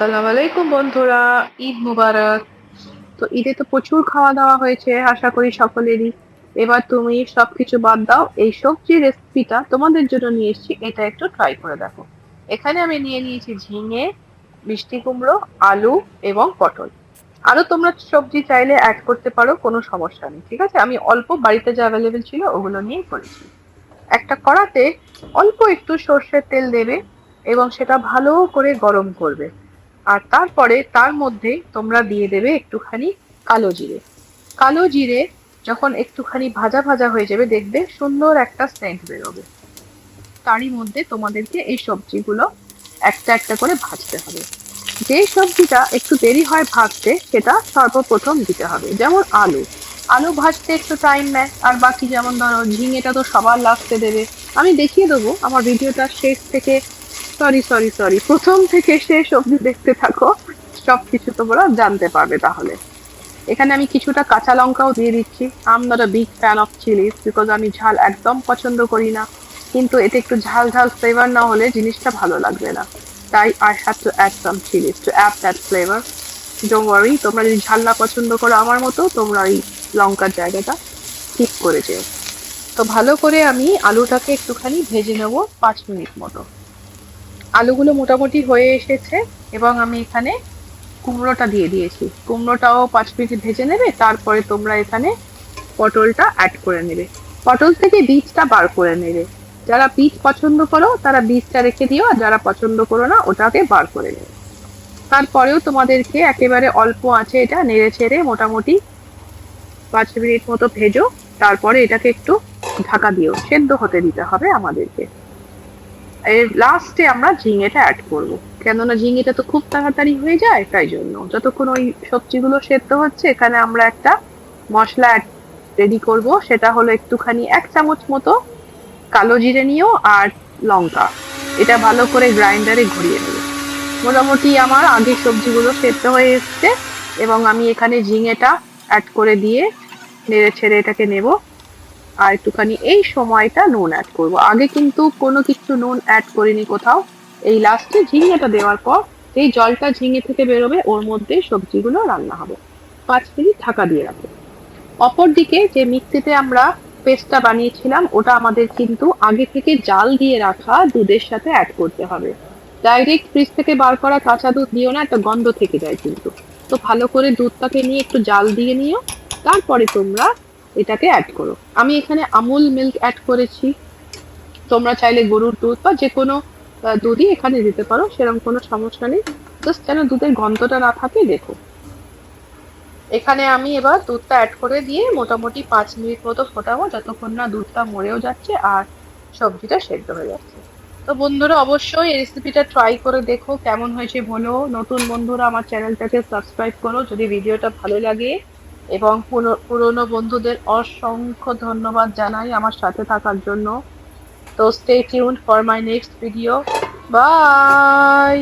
আসসালামু আলাইকুম বন্ধুরা, ঈদ মুবারক। তো ঈদে তো প্রচুর খাওয়া দাওয়া হয়েছে, আশা করি সকলেরই। এবার তুমি সবকিছু বাদ দাও, এই সবজি রেসিপিটা তোমাদের জন্য নিয়ে এসেছি, এটা একটু ট্রাই করে দেখো। এখানে আমি নিয়ে নিয়েছি ঝিঙে, মিষ্টি কুমড়ো, আলু এবং পটল। আরও তোমরা সবজি চাইলে অ্যাড করতে পারো, কোনো সমস্যা নেই, ঠিক আছে? আমি অল্প বাড়িতে যা অ্যাভেলেবেল ছিল ওগুলো নিয়েই করেছি। একটা কড়াতে অল্প একটু সর্ষের তেল দেবে এবং সেটা ভালো করে গরম করবে। আর তারপরে তার মধ্যে তোমরা দিয়ে দেবে একটুখানি কালো জিরে। কালো জিরে যখন একটুখানি ভাজা ভাজা হয়ে যাবে, দেখবে সুন্দর একটা সেন্ট বেরোবে। তারই মধ্যে তোমাদেরকে এই সবজিগুলো একটা একটা করে ভাজতে হবে। যে সবজিটা একটু দেরি হয় ভাজতে, সেটা সর্বপ্রথম দিতে হবে। যেমন আলু। আলু ভাজতে একটু টাইম নেয়, আর বাকি যেমন ধরো ঝিঙেটা তো সবার লাস্টে দেবে। আমি দেখিয়ে দেবো, আমার ভিডিওটা শেষ থেকে সরি সরি সরি প্রথম থেকে শেষ অবধি দেখতে থাকো। সব কিছু তোমরা জানতে পারবে তাহলে। এখানে আমি কিছুটা কাঁচা লঙ্কাও দিয়ে দিচ্ছি। I'm not a big fan of chillies because আমি ঝাল একদম পছন্দ করি না। কিন্তু এতে একটু ঝাল ঝাল ফ্লেভার না হলে জিনিসটা ভালো লাগবে না। তাই I have to add some chillies to add that flavour don't worry তোমরা যদি ঝাল না পছন্দ করো আমার মতো, তোমরা এই লঙ্কার জায়গাটা ঠিক করে যেও। তো ভালো করে আমি আলুটাকে একটুখানি ভেজে নেব পাঁচ মিনিট মতো। আলুগুলো মোটামুটি হয়ে এসেছে, এবং আমি এখানে কুমড়োটা দিয়ে দিয়েছি। কুমড়োটাও পাঁচ মিনিট ভেজে নেবে, তারপরে তোমরা এখানে পটলটা অ্যাড করে নেবে। পটল থেকে বীজটা বার করে নেবে। যারা বীজ পছন্দ করো, তারা বীজটা রেখে দিও, আর যারা পছন্দ করো না, ওটাকে বার করে নেবে। তারপরেও তোমাদেরকে একেবারে অল্প আছে এটা, নেড়ে ছেড়ে মোটামুটি পাঁচ মিনিট মতো ভেজো, তারপরে এটাকে একটু ঢাকা দিও। সেদ্ধ হতে দিতে হবে আমাদেরকে। লাস্টে আমরা ঝিঙেটা অ্যাড করব। কেননা ঝিঙেটা তো খুব তাড়াতাড়ি হয়ে যায়, তাই জন্য। যতক্ষণ ওই সবজিগুলো সেদ্ধ হচ্ছে, এখানে আমরা একটা মশলা রেডি করব। সেটা হলো একটুখানি এক চামচ মতো কালো জিরে নিও আর লঙ্কা। এটা ভালো করে গ্রাইন্ডারে ঘুরিয়ে নেবে। মোটামুটি আমার আগে সবজিগুলো সেদ্ধ হয়ে এসছে, এবং আমি এখানে ঝিঙেটা অ্যাড করে দিয়ে নেড়ে ছেড়ে এটাকে নেব। আর একটুখানি এই সময়টা নুন অ্যাড করব। আগে কিন্তু কোনো কিছু নুন অ্যাড করিনি কোথাও। এই লাস্টে ঝিঙেটা দেওয়ার পর এই জলটা ঝিঙে থেকে বেরোবে, ওর মধ্যে সবজিগুলো রান্না হবে। পাঁচ মিনিট ঢাকা দিয়ে রাখব। অপরদিকে যে মিক্সিতে আমরা পেস্টটা বানিয়েছিলাম, ওটা আমাদের কিন্তু আগে থেকে জাল দিয়ে রাখা দুধের সাথে অ্যাড করতে হবে। ডাইরেক্ট ফ্রিজ থেকে বার করা কাঁচা দুধ দিও না, একটা গন্ধ থেকে যায় কিন্তু। তো ভালো করে দুধটাকে নিয়ে একটু জাল দিয়ে নিও। তারপরে তোমরা এটাকে অ্যাড করো। আমি এখানে আমুল মিল্ক অ্যাড করেছি। তোমরা চাইলে গরুর দুধ বা যে কোনো দুধই এখানে দিতে পারো, সেরকম কোনো সমস্যা নেই। জাস্ট যেন দুধের গন্ধটা না থাকে, দেখো। এখানে আমি এবার দুধটা অ্যাড করে দিয়ে মোটামুটি পাঁচ মিনিট মতো ফোটাবো, যতক্ষণ না দুধটা মরেও যাচ্ছে আর সবজিটা সেদ্ধ হয়ে যাচ্ছে। তো বন্ধুরা, অবশ্যই এই রেসিপিটা ট্রাই করে দেখো, কেমন হয়েছে বলো। নতুন বন্ধুরা, আমার চ্যানেলটাকে সাবস্ক্রাইব করো, যদি ভিডিওটা ভালো লাগে। এবং পুরনো বন্ধুদের অসংখ্য ধন্যবাদ জানাই আমার সাথে থাকার জন্য। তো stay tune for my next video bye